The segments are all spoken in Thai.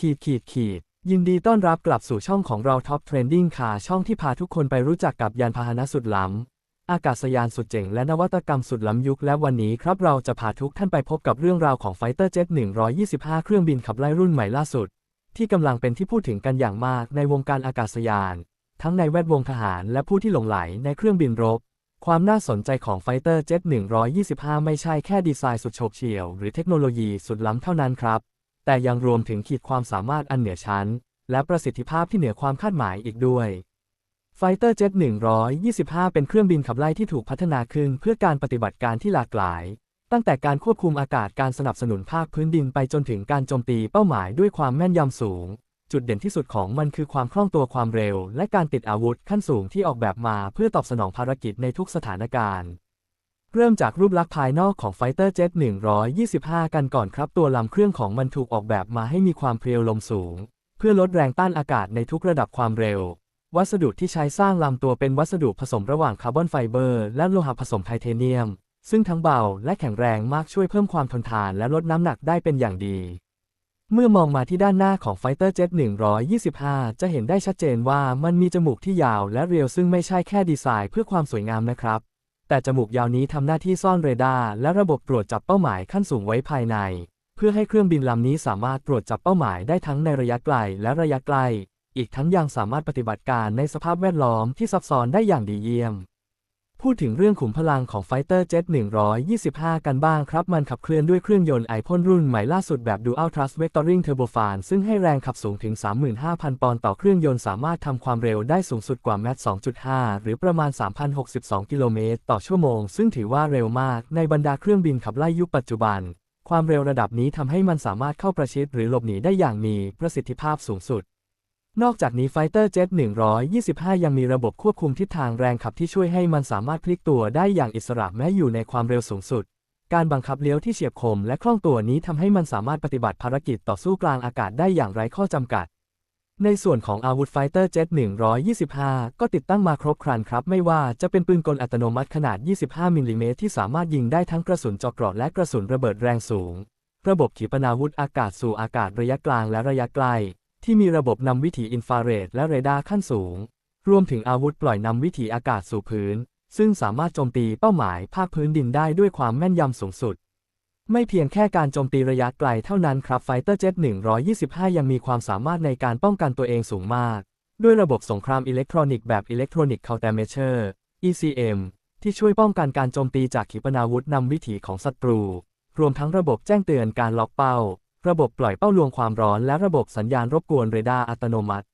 ขีดขีดขีดยินดีต้อนรับกลับสู่ช่องของเรา Top Trending ค่ะช่องที่พาทุกคนไปรู้จักกับยานพาหนะสุดล้ำ อากาศยานสุดเจ๋งและนวัตกรรมสุดล้ำยุคและวันนี้ครับเราจะพาทุกท่านไปพบกับเรื่องราวของ Fighter Jet 125 เครื่องบินขับไล่รุ่นใหม่ล่าสุด ที่กำลังเป็นที่พูดถึงกันอย่างมากในวงการอากาศยาน ทั้งในแวดวงทหารและผู้ที่หลงไหลในเครื่องบินรบ ความน่าสนใจของ Fighter Jet 125 ไม่ใช่แค่ดีไซน์สุดโฉบเฉี่ยว หรือเทคโนโลยีสุดล้ำเท่านั้นครับ แต่ยังรวมถึงขีดความสามารถอันเหนือชั้น และประสิทธิภาพที่เหนือความคาดหมายอีกด้วย Fighter Jet 125 เป็นเครื่องบินขับไล่ที่ถูกพัฒนาขึ้นเพื่อการปฏิบัติการที่หลากหลาย ตั้งแต่การควบคุมอากาศการสนับสนุนภาคพื้นดินไปจนถึงการโจมตีเป้าหมายด้วยความแม่นยำสูง จุดเด่นที่สุดของมันคือความคล่องตัวความเร็ว และการติดอาวุธขั้นสูงที่ออกแบบมาเพื่อตอบสนองภารกิจในทุกสถานการณ์ เริ่มจากรูปลักษณ์ภายนอกของ Fighter Jet 125 กันก่อนครับ ตัวลำเครื่องของมันถูกออกแบบมาให้มีความเพรียวลมสูง เพื่อลดแรงต้านอากาศในทุกระดับความเร็ว วัสดุที่ใช้สร้างลำตัวเป็นวัสดุผสมระหว่างคาร์บอนไฟเบอร์ และโลหะผสมไทเทเนียม ซึ่งทั้งเบาและแข็งแรงมากช่วยเพิ่มความทนทานและลดน้ำหนักได้เป็นอย่างดี เมื่อมองมาที่ด้านหน้าของ Fighter Jet 125 จะเห็นได้ชัดเจนว่ามันมีจมูกที่ยาวและเรียวซึ่งไม่ใช่แค่ดีไซน์เพื่อความสวยงามนะครับ แต่จมูกยาวนี้ทำหน้าที่ซ่อนเรดาร์และระบบตรวจจับเป้าหมายขั้นสูงไว้ภายใน เพื่อให้เครื่องบินลำนี้สามารถตรวจจับเป้าหมายได้ทั้งในระยะไกลและระยะไกล อีกทั้งยังสามารถปฏิบัติการในสภาพแวดล้อมที่ซับซ้อนได้อย่างดีเยี่ยม พูดถึงเรื่องขุมพลังของ Fighter Jet 125 กันบ้างครับ มันขับเคลื่อนด้วยเครื่องยนต์ไอพ่นรุ่นใหม่ล่าสุดแบบ Dual Thrust Vectoring Turbofan ซึ่งให้แรงขับสูงถึง 35,000 ปอนด์ต่อเครื่องยนต์สามารถทำความเร็วได้สูงสุดกว่าแมท2.5 หรือประมาณ 3,062 กิโลเมตรต่อชั่วโมง ซึ่งถือว่าเร็วมากในบรรดาเครื่องบินขับไล่ยุคปัจจุบัน ความเร็วระดับนี้ทำให้มันสามารถเข้าประชิดหรือหลบหนีได้อย่างมีประสิทธิภาพสูงสุด นอกจากนี้ Fighter Jet 125 ยังมีระบบควบคุมทิศทางแรงขับที่ช่วยให้มันสามารถพลิกตัวได้อย่างอิสระแม้อยู่ในความเร็วสูงสุด การบังคับเลี้ยวที่เฉียบคมและคล่องตัวนี้ทำให้มันสามารถปฏิบัติภารกิจต่อสู้กลางอากาศได้อย่างไร้ข้อจำกัด ในส่วนของอาวุธ Fighter Jet 125 ก็ติดตั้งมาครบครันครับ ไม่ว่าจะเป็นปืนกลอัตโนมัติขนาด 25 มิลลิเมตรที่สามารถยิงได้ทั้งกระสุนเจาะเกราะและกระสุนระเบิดแรงสูง ระบบขีปนาวุธอากาศสู่อากาศระยะกลางและระยะไกล ที่มีระบบนำวิถีอินฟราเรดและเรดาร์ขั้นสูง รวมถึงอาวุธปล่อยนำวิถีอากาศสู่พื้น ซึ่งสามารถโจมตีเป้าหมายภาคพื้นดินได้ด้วยความแม่นยำสูงสุด ไม่เพียงแค่การโจมตีระยะไกลเท่านั้นครับ Fighter Jet 125 ยังมีความสามารถในการป้องกันตัวเองสูงมาก ด้วยระบบสงครามอิเล็กทรอนิกส์แบบ Electronic Countermeasure ECM ที่ช่วยป้องกันการโจมตีจากขีปนาวุธนำวิถีของศัตรู รวมทั้งระบบแจ้งเตือนการล็อกเป้า ระบบปล่อยเป้าลวงความร้อนและระบบสัญญาณรบกวนเรดาร์อัตโนมัติ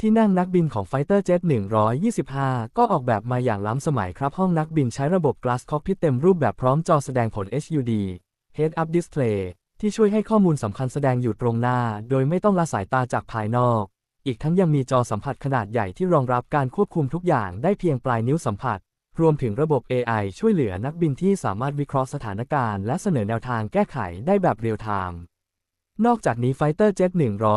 ที่นั่งนักบินของ Fighter Jet 125 ก็ออกแบบมาอย่างล้ำสมัยครับห้องนักบินใช้ระบบ Glass Cockpit เต็มรูปแบบพร้อมจอแสดงผล HUD Head Up Display ที่ช่วยให้ข้อมูลสำคัญแสดงอยู่ตรงหน้า โดยไม่ต้องละสายตาจากภายนอก อีกทั้งยังมีจอสัมผัสขนาดใหญ่ที่รองรับการควบคุมทุกอย่างได้เพียงปลายนิ้วสัมผัส รวมถึงระบบ AI ช่วยเหลือนักบินที่สามารถวิเคราะห์สถานการณ์และเสนอแนวทางแก้ไขได้แบบเรียลไทม์ นอกจากนี้ Fighter Jet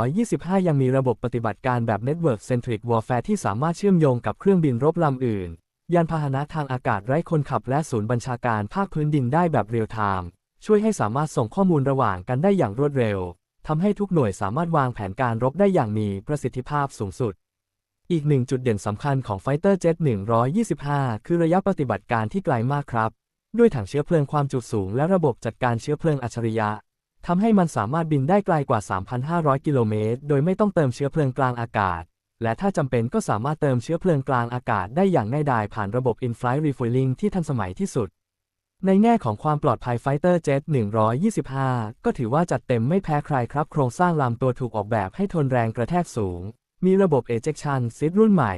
125 ยังมีระบบปฏิบัติการแบบ Network Centric Warfare ที่สามารถเชื่อมโยงกับเครื่องบินรบลำอื่น ยานพาหนะทางอากาศไร้คนขับและศูนย์บัญชาการภาคพื้นดินได้แบบเรียลไทม์ช่วยให้สามารถส่งข้อมูลระหว่างกันได้อย่างรวดเร็วทำให้ทุกหน่วยสามารถวางแผนการรบได้อย่างมีประสิทธิภาพสูงสุด อีกหนึ่งจุดเด่นสำคัญของ Fighter Jet 125 คือระยะปฏิบัติการที่ไกลมากครับ ด้วยถังเชื้อเพลิงความจุสูงและระบบจัดการเชื้อเพลิงอัจฉริยะ ทำให้มันสามารถบินได้ไกลกว่า 3,500 กิโลเมตร โดยไม่ต้องเติมเชื้อเพลิงกลางอากาศ และถ้าจำเป็นก็สามารถเติมเชื้อเพลิงกลางอากาศได้อย่างง่ายดายผ่านระบบ In-Flight Refueling ที่ทันสมัยที่สุด ในแง่ของความปลอดภัย Fighter Jet 125 ก็ถือว่าจัดเต็มไม่แพ้ใครครับ โครงสร้างลำตัวถูกออกแบบให้ทนแรงกระแทกสูง มีระบบ Ejection Seat รุ่นใหม่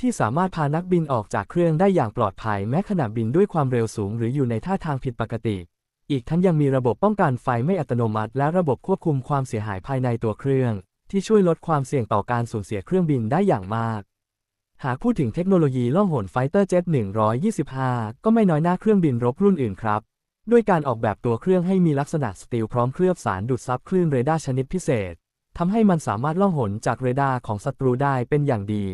ที่สามารถพานักบินออกจากเครื่องได้อย่างปลอดภัยแม้ขณะบินด้วยความเร็วสูง หรืออยู่ในท่าทางผิดปกติ อีกทั้งยังมีระบบป้องกันไฟไม่อัตโนมัติ และระบบควบคุมความเสียหายภายในตัวเครื่อง ที่ช่วยลดความเสี่ยงต่อการสูญเสียเครื่องบินได้อย่างมาก หากพูดถึงเทคโนโลยีล่องหน Fighter Jet 125 ก็ไม่น้อยหน้าเครื่องบินรบรุ่นอื่นครับ ด้วยการออกแบบตัวเครื่องให้มีลักษณะสตีลพร้อมเคลือบสารดูดซับคลื่นเรดาร์ชนิดพิเศษทำให้มันสามารถล่องหนจากเรดาร์ของศัตรูได้เป็นอย่างดี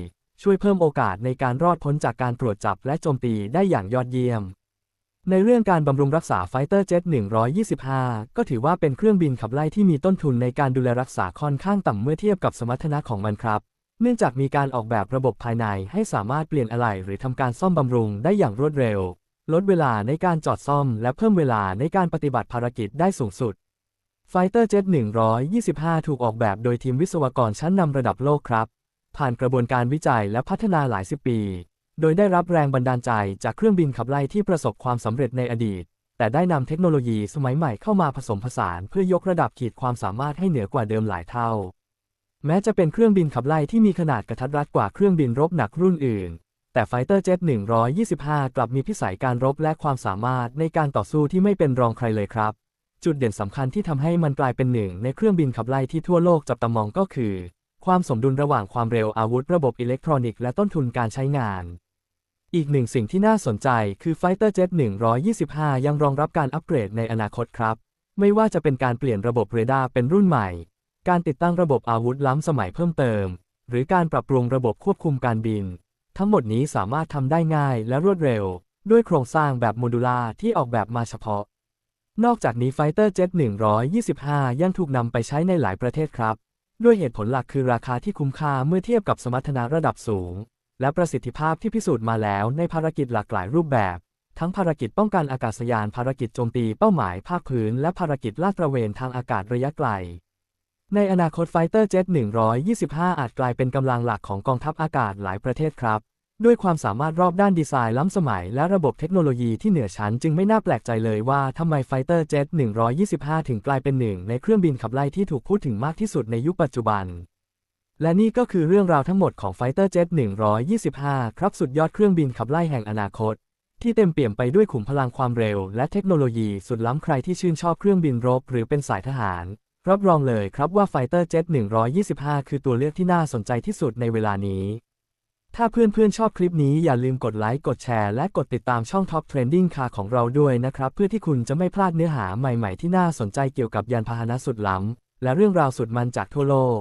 ช่วยเพิ่มโอกาสในการรอดพ้นจากการตรวจจับและโจมตีได้อย่างยอดเยี่ยม ในเรื่องการบำรุงรักษาไฟเตอร์เจ็ต125 ก็ถือว่าเป็นเครื่องบินขับไล่ที่มีต้นทุนในการดูแลรักษาค่อนข้างต่ำเมื่อเทียบกับสมรรถนะของมันครับ เนื่องจากมีการออกแบบระบบภายในให้สามารถเปลี่ยนอะไหล่หรือทำการซ่อมบำรุงได้อย่างรวดเร็ว ลดเวลาในการจอดซ่อม และเพิ่มเวลาในการปฏิบัติภารกิจได้สูงสุดไฟเตอร์เจ็ต125 ถูกออกแบบโดยทีมวิศวกรชั้นนำระดับโลกครับ ผ่านกระบวนการวิจัยและพัฒนาหลายสิบปี โดยได้รับแรงบันดาลใจจากเครื่องบินขับไล่ที่ประสบความสำเร็จในอดีต แต่ได้นำเทคโนโลยีสมัยใหม่เข้ามาผสมผสานเพื่อยกระดับขีดความสามารถให้เหนือกว่าเดิมหลายเท่า แม้จะเป็นเครื่องบินขับไล่ที่มีขนาดกระทัดรัดกว่าเครื่องบินรบหนักรุ่นอื่น แต่ไฟเตอร์เจ็ต125 กลับมีพิสัยการรบและความสามารถในการต่อสู้ที่ไม่เป็นรองใครเลยครับ จุดเด่นสำคัญที่ทำให้มันกลายเป็นหนึ่งในเครื่องบินขับไล่ที่ทั่วโลกจับตามองก็คือ ความสมดุลระหว่างความเร็วอาวุธระบบอิเล็กทรอนิกส์และต้นทุนการใช้งาน อีกหนึ่งสิ่งที่น่าสนใจคือไฟเตอร์เจ็ต125 ยังรองรับการอัปเกรดในอนาคตครับ ไม่ว่าจะเป็นการเปลี่ยนระบบเรดาร์เป็นรุ่นใหม่ การติดตั้งระบบอาวุธล้ำสมัยเพิ่มเติม หรือการปรับปรุงระบบควบคุมการบิน ทั้งหมดนี้สามารถทำได้ง่ายและรวดเร็ว ด้วยโครงสร้างแบบโมดูล่าที่ออกแบบมาเฉพาะ นอกจากนี้ไฟเตอร์เจ็ต125 ยังถูกนำไปใช้ในหลายประเทศครับ ด้วยเหตุผลหลักคือราคาที่คุ้มค่าเมื่อเทียบกับสมรรถนะระดับสูง และประสิทธิภาพที่พิสูจน์มาแล้วในภารกิจหลากหลายรูปแบบ ทั้งภารกิจป้องกันอากาศยานภารกิจโจมตีเป้าหมายภาคพื้น และภารกิจลาดตระเวนทางอากาศระยะไกล ในอนาคตไฟเตอร์เจ็ต125 อาจกลายเป็นกำลังหลักของกองทัพอากาศหลายประเทศครับ ด้วยความสามารถรอบด้านดีไซน์ล้ำสมัย และระบบเทคโนโลยีที่เหนือชั้นจึงไม่น่าแปลกใจเลยว่าทำไมไฟเตอร์เจ็ต125 ถึงกลายเป็นหนึ่งในเครื่องบินขับไล่ที่ถูกพูดถึงมากที่สุดในยุคปัจจุบัน และนี่ก็คือเรื่องราวทั้งหมดของไฟเตอร์เจ็ต125 ครับสุดยอดเครื่องบินขับไล่แห่งอนาคต ที่เต็มเปี่ยมไปด้วยขุมพลังความเร็ว และเทคโนโลยีสุดล้ำใครที่ชื่นชอบเครื่องบินรบ หรือเป็นสายทหาร รับรองเลยครับว่าไฟเตอร์เจ็ต125 คือตัวเลือกที่น่าสนใจที่สุดในเวลานี้ ถ้าเพื่อนๆชอบคลิปนี้อย่าลืมกดไลค์ กดแชร์ และกดติดตามช่อง Top Trending Car ของเราด้วยนะครับ เพื่อที่คุณจะไม่พลาดเนื้อหาใหม่ ๆ ที่น่าสนใจเกี่ยวกับยานพาหนะสุดล้ำและเรื่องราวสุดมันจากทั่วโลก